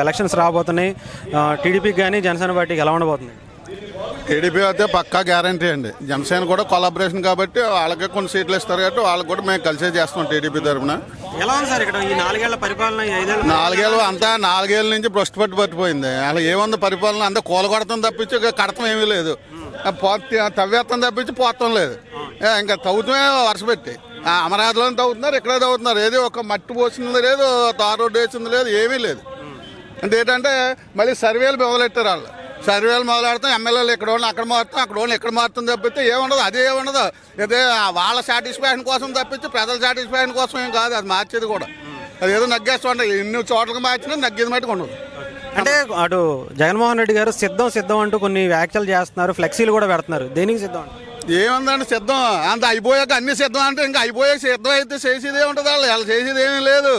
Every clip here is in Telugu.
ఎలక్షన్స్ రాబోతున్నాయి. టీడీపీకి కానీ జనసేన పార్టీకి ఎలా ఉండబోతుంది? టీడీపీ అయితే పక్కా గ్యారంటీ అండి. జనసేన కూడా కొలాబరేషన్ కాబట్టి వాళ్ళకి కొన్ని సీట్లు ఇస్తారు కాబట్టి వాళ్ళకి కూడా మేము కలిసే చేస్తాం టీడీపీ తరఫున. ఎలా ఉంది సార్ ఇక్కడ ఈ నాలుగేళ్ళ పరిపాలన నాలుగేళ్ళు అంతా నాలుగేళ్ళ నుంచి భ్రష్టు పట్టి పట్టిపోయింది. అలా ఏముంది పరిపాలన? అంతా కూలగొడతాం తప్పించి కడతం ఏమీ లేదు. తవ్వేత్తం తప్పించి పోతం లేదు. ఇంకా తవ్వుతమే వరుస పెట్టి. ఆ, అమరావతిలో తవ్వుతున్నారు ఇక్కడే తవ్వుతున్నారు. ఏదో ఒక మట్టి పోసింది లేదు తార్ రోడ్డు వేసింది లేదు ఏమీ లేదు. అంటే ఏంటంటే మళ్ళీ సర్వేలు మొదలెట్టారు వాళ్ళు. సర్వేలు మొదలెడతాం ఎమ్మెల్యేలు ఇక్కడ వాళ్ళు అక్కడ మారుతాం అక్కడ వాళ్ళు ఇక్కడ మారుతాం తప్పితే ఏముండదు అదే ఏముండదు. ఇదే వాళ్ళ సాటిస్ఫాక్షన్ కోసం తప్పించి ప్రజల సాటిస్ఫాక్షన్ కోసం ఏం కాదు అది మార్చేది కూడా. అది ఏదో నగ్గేస్తుంటాయి ఎన్ని చోట్లకి మార్చినా నగ్గేది మట్టుకు ఉండదు. అంటే అటు జగన్మోహన్ రెడ్డి గారు సిద్ధం సిద్ధం అంటూ కొన్ని వ్యాఖ్యలు చేస్తున్నారు ఫ్లెక్సీలు కూడా పెడుతున్నారు. దేనికి సిద్ధం? ఏముందండి సిద్ధం? అంత అయిపోయాక అన్ని సిద్ధం అంటే ఇంకా అయిపోయాక సిద్ధం అయితే చేసేదే ఉంటుంది వాళ్ళు వాళ్ళు చేసేది ఏమీ లేదు.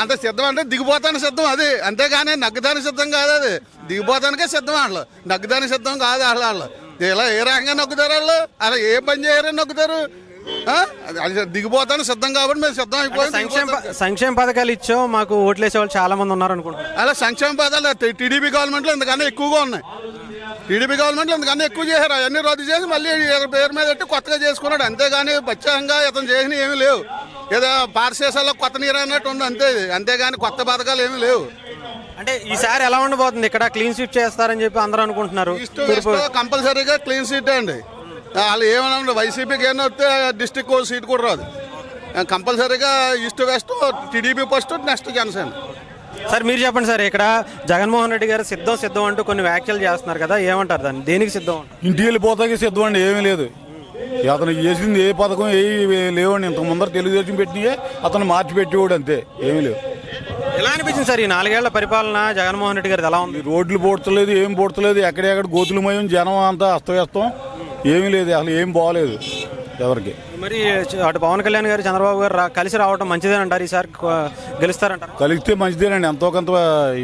అంత సిద్ధం అంటే దిగిపోతానికి సిద్ధం అది. అంతేగాని నగ్గదానికి సిద్ధం కాదు అది. దిగిపోతానికే సిద్ధం వాళ్ళు. నగ్గదానికి సిద్ధం కాదు వాళ్ళు వాళ్ళు. ఇలా ఏ రకంగా నొక్కుతారు వాళ్ళు? అలా ఏ పని చేయరని నొక్కుతారు దిగిపోతానికి సిద్ధం కాబట్టి మేము సిద్ధం అయిపోయి సంక్షేమ సంక్షేమ పథకాలు ఇచ్చావు మాకు ఓట్లేసే వాళ్ళు చాలా మంది ఉన్నారు అనుకుంటున్నారు అలా సంక్షేమ పదాలు టీడీపీ గవర్నమెంట్లో ఇంతకన్నా ఎక్కువగా ఉన్నాయి. టీడీపీ గవర్నమెంట్లో ఇంతకన్నా ఎక్కువ చేశారు. అవన్నీ రద్దు చేసి మళ్ళీ పేరు మీద పెట్టి కొత్తగా చేసుకున్నాడు. అంతేగాని ప్రత్యేకంగా ఇతను చేసిన ఏమీ లేవు. ఏదో పారశేషాల్లో కొత్త నీరు అన్నట్టు ఉంది అంతే ఇది. అంతేగాని కొత్త పథకాలు ఏమీ లేవు. అంటే ఈసారి ఎలా ఉండబోతుంది? ఇక్కడ క్లీన్ స్వీప్ చేస్తారని చెప్పి అందరూ అనుకుంటున్నారు. కంపల్సరీగా క్లీన్ సీట్ అండి. వాళ్ళు ఏమన్నా వైసీపీకి ఏమైనా వస్తే డిస్టిక్ సీట్ కూడా రాదు. కంపల్సరీగా east west TDP first next Janasena. Sir మీరు చెప్పండి సార్ ఇక్కడ జగన్మోహన్ రెడ్డి గారు సిద్ధం సిద్ధం అంటూ కొన్ని వ్యాఖ్యలు చేస్తున్నారు కదా ఏమంటారు దాన్ని? దేనికి సిద్ధం? ఇంటికి వెళ్ళిపోతాకి సిద్ధం అండి ఏమీ లేదు. అతను చేసింది ఏ పథకం ఏ లేవండి. ఇంత ముందర తెలుగుదేశం పెట్టినయే అతను మార్చి పెట్టేవాడు అంతే ఏమీ లేవు. ఎలా అనిపించింది సార్ ఈ నాలుగేళ్ళ పరిపాలన? జగన్మోహన్ రెడ్డి గారిది ఎలా ఉంది? రోడ్లు పోడ్చలేదు ఏం పోడ్చలేదు ఎక్కడెక్కడ గోతులమయం జనం అంతా అస్తవ్యస్తం ఏమీ లేదు అసలు ఏం బాగలేదు ఎవరికి. మరి అటు పవన్ కళ్యాణ్ గారు చంద్రబాబు గారు కలిసి రావడం మంచిదేనంటారు ఈసారి గెలుస్తారంటారు? కలిస్తే మంచిదేనండి ఎంతో కొంత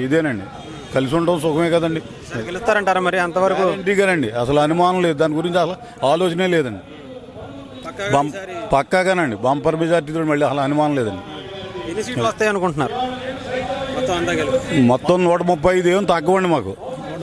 ఇదేనండి. కలిసి ఉండడం సుఖమే కదండి. గెలుస్తారంటారా మరి అంతవరకు? ఇంటిగానండి అసలు అనుమానం లేదు దాని గురించి అసలు ఆలోచనే లేదండి. బం పక్కాగానండి. బంపర్ మెజార్టీతో మళ్ళీ అసలు అనుమానం లేదండి. ఎన్ని సీట్లు వస్తాయి అనుకుంటున్నారు మొత్తం నూట ముప్పై ఐదు ఏం తక్కువండి మాకు.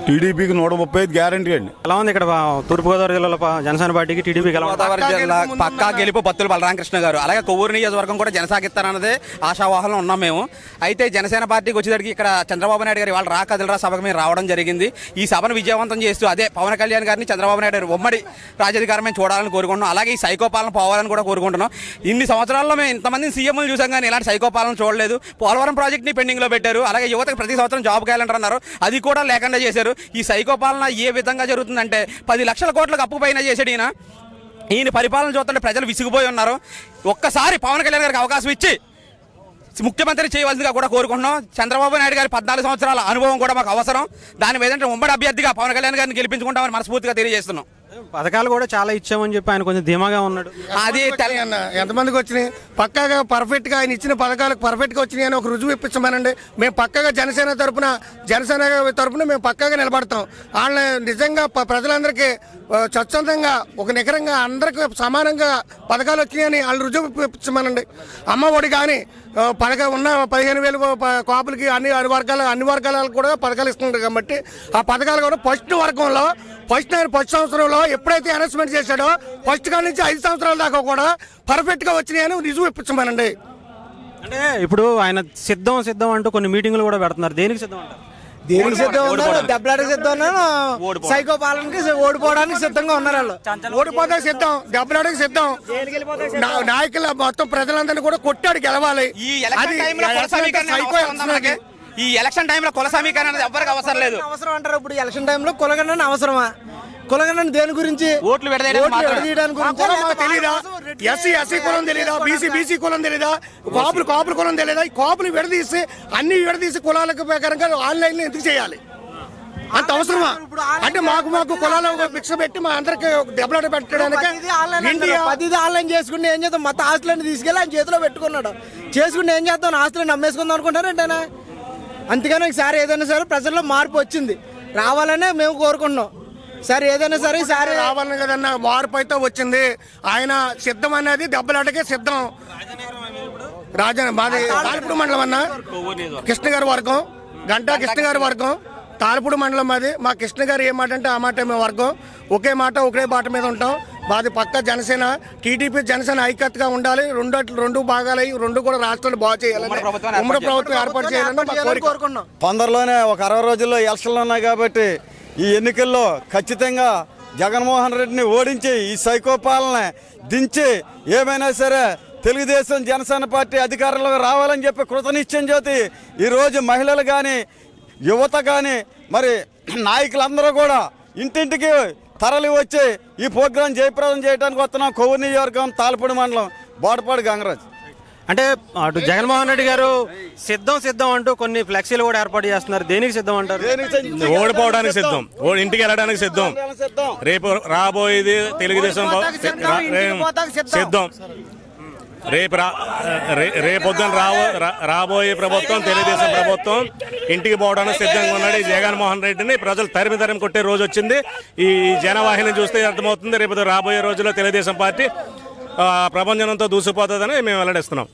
టీడీపీకి నూట ముప్పై ఐదు గ్యారంటీ అండి. ఎలా ఉంది ఇక్కడ తూర్పుగోదావరి జిల్లాలో జనసేన పార్టీకి టీడీపీకి ఎలా గోదావరి జిల్లా పక్కా గెలుపు బత్తుల బలరామకృష్ణ గారు. అలాగే కొవ్వూరు నియోజకవర్గం కూడా జనసాగిస్తారన్నదే ఆశావాహంలో ఉన్నాం మేము. అయితే జనసేన పార్టీకి వచ్చేసరికి ఇక్కడ చంద్రబాబు నాయుడు గారు ఇవాళ రా కదలరా సభకు మేము రావడం జరిగింది. ఈ సభను విజయవంతం చేస్తూ అదే పవన్ కళ్యాణ్ గారిని చంద్రబాబు నాయుడు గారు ఉమ్మడి రాజధికారం మేము చూడాలని కోరుకుంటున్నాం. అలాగే ఈ సైకోపాలన పోవాలని కూడా కోరుకుంటున్నాం. ఇన్ని సంవత్సరాల్లో మేము ఇంతమంది సీఎంలు చూసాం కానీ ఇలాంటి సైకోపాలన చూడలేదు. పోలవరం ప్రాజెక్ట్ని పెండింగ్లో పెట్టారు. అలాగే యువతకు ప్రతి సంవత్సరం జాబ్ క్యాలెండర్ అన్నారు. అది కూడా లేకుండా చేశారు. ఈ సైకోపాలన ఏ విధంగా జరుగుతుందంటే పది లక్షల కోట్లకు అప్పు పైన చేసాడు ఈయన. ఈయన పరిపాలన చూస్తుంటే ప్రజలు విసిగిపోయి ఉన్నారు. ఒక్కసారి పవన్ కళ్యాణ్ గారికి అవకాశం ఇచ్చి ముఖ్యమంత్రి చేయవలసిందిగా కూడా కోరుకుంటున్నాం. చంద్రబాబు నాయుడు గారి పద్నాలుగు సంవత్సరాల అనుభవం కూడా మాకు అవసరం. దాని మీద ఉమ్మడి అభ్యర్థిగా పవన్ కళ్యాణ్ గారిని గెలిపించుకుంటామని మనస్ఫూర్తిగా తెలియజేస్తున్నాం. పథకాలు కూడా చాలా ఇచ్చామని చెప్పి ఆయన కొంచెం ధీమాగా ఉన్నాడు. అది అన్న ఎంతమందికి వచ్చినాయి? పక్కాగా పర్ఫెక్ట్గా ఆయన ఇచ్చిన పథకాలకు పర్ఫెక్ట్గా వచ్చినాయి అని ఒక రుజువు ఇప్పించమనండి. మేము పక్కగా జనసేన తరపున జనసేన తరపున మేము పక్కాగా నిలబడతాం. వాళ్ళని నిజంగా ప్రజలందరికీ స్వచ్ఛందంగా ఒక నికరంగా అందరికి సమానంగా పథకాలు వచ్చినాయని వాళ్ళు రుజువు ఇప్పించమనండి. అమ్మ ఒడి కానీ పథక ఉన్న పదిహేను వేలు కాపులకి అన్ని అన్ని వర్గాల అన్ని వర్గాలకు కూడా పథకాలు ఇస్తున్నారు కాబట్టి ఆ పథకాలు కూడా ఫస్ట్ వర్గంలో ఫస్ట్ ఆయన ఫస్ట్ సంవత్సరంలో ఎప్పుడైతే అనౌన్స్మెంట్ చేశాడో ఫస్ట్ కాడి నుంచి ఐదు సంవత్సరాల దాకా కూడా పర్ఫెక్ట్గా వచ్చినాయని రుజువు ఇప్పించమనండి. అంటే ఇప్పుడు ఆయన సిద్ధం సిద్ధం అంటూ కొన్ని మీటింగులు కూడా పెడుతున్నారు. దేనికి సిద్ధం అంటారు? దేనికి సిద్ధం ఉన్నారు దెబ్బలాటకి సిద్ధం ఉన్నారు సైకో పాలనకి ఓడిపోవడానికి సిద్ధంగా ఉన్నారు వాళ్ళు. ఓడిపోతే సిద్ధం దెబ్బలాడకి సిద్ధం. నా- నాయకుల మొత్తం ప్రజలందరినీ కూడా కొట్టాడు గెలవాలి. అది సైకో ఈ ఎలక్షన్ టైంలో కుల సమీకరణ అనేది ఎవ్వరికి అవసరం లేదు. అవసరం అంటారు ఇప్పుడు ఎలక్షన్ టైంలో కులగన్న అవసరమా? కులగన్న దేని గురించి? ఓట్లు తెలీదా? ఎస్సీ ఎస్సీ కులం తెలీదా? బీసీ బీసీ కులం తెలీదా? కాపులు కాపుల కులం తెలీదా? ఈ కాపులు విడదీసి అన్ని విడదీసి కులాలకు ప్రకారంగా ఆన్లైన్లో ఎందుకు చేయాలి? అంత అవసరమా? అంటే మాకు మాకు కులాల భిక్ష పెట్టి మా అందరికి దెబ్బలాట పెట్టడానికి ప్రతిదీ ఆన్లైన్ చేసుకుంటే ఏం చేద్దాం? మొత్తం ఆస్తులన్నీ తీసుకెళ్ళి ఆయన చేతిలో పెట్టుకున్నాడు. చేసుకుంటే ఏం చేద్దాం? ఆస్తులను అమ్మేసుకుందాం అనుకుంటారు ఏంటైనా? అందుకని ఈసారి ఏదైనా సరే ప్రజల్లో మార్పు వచ్చింది. రావాలనే మేము కోరుకుంటున్నాం. సరే ఏదైనా సరే ఈసారి రావాలని కదన్న మార్పు అయితే వచ్చింది. ఆయన సిద్ధం అనేది దెబ్బలాటకే సిద్ధం. రాజా మాది తాలిపూడి మండలం అన్న. కృష్ణ గారి వర్గం. గంటా కృష్ణ గారి వర్గం. తాలపూడి మండలం మాది. మా కృష్ణ గారు ఏ మాట అంటే ఆ మాట మేము వర్గం. ఒకే మాట ఒకే బాట మీద ఉంటాం. మాది పక్క జనసేన టీడీపీ జనసేన ఐక్యతగా ఉండాలి. రెండు రెండు భాగాలై రెండు కూడా రాష్ట్రాలు బాగు చేయాలని ఉమ్మడి ప్రభుత్వం ఏర్పాటు చేయాలని కోరుకున్నాం తొందరలోనే ఒక అరవై రోజుల్లో ఎలక్షన్లు ఉన్నాయి కాబట్టి ఈ ఎన్నికల్లో ఖచ్చితంగా జగన్మోహన్ రెడ్డిని ఓడించి ఈ సైకో పాలన దించి ఏమైనా సరే తెలుగుదేశం జనసేన పార్టీ అధికారంలోకి రావాలని చెప్పి కృతనిశ్చయం జ్యోతి ఈరోజు మహిళలు కానీ యువత కానీ మరి నాయకులందరూ కూడా ఇంటింటికి తరలి వచ్చి ఈ ప్రోగ్రాం జయప్రదం చేయడానికి వస్తున్నాం కొవ్వూరు నియోజకవర్గం తాలపూడి మండలం బోడపాడు గంగరాజ్. అంటే అటు జగన్మోహన్ రెడ్డి గారు సిద్ధం సిద్ధం అంటూ కొన్ని ఫ్లెక్సీలు కూడా ఏర్పాటు చేస్తున్నారు. దేనికి సిద్ధం అంటారు? ఓడిపోవడానికి సిద్ధం. ఓ- ఇంటికి వెళ్ళడానికి సిద్ధం. రేపు రాబోయేది తెలుగుదేశం సిద్ధం, రేపు రా రేపొద్దున రాబో రా- రాబోయే ప్రభుత్వం తెలుగుదేశం ప్రభుత్వం ఇంటికి పోవడానికి సిద్ధంగా ఉన్నాడు. ఈ జగన్మోహన్ రెడ్డిని ప్రజలు తరిమి తరిమి కొట్టే రోజు వచ్చింది. ఈ జనవాహిని చూస్తే అర్థమవుతుంది రేపు రాబోయే రోజుల్లో తెలుగుదేశం పార్టీ ప్రపంచంతో దూసిపోతుందని మేము వెల్లడిస్తున్నాం.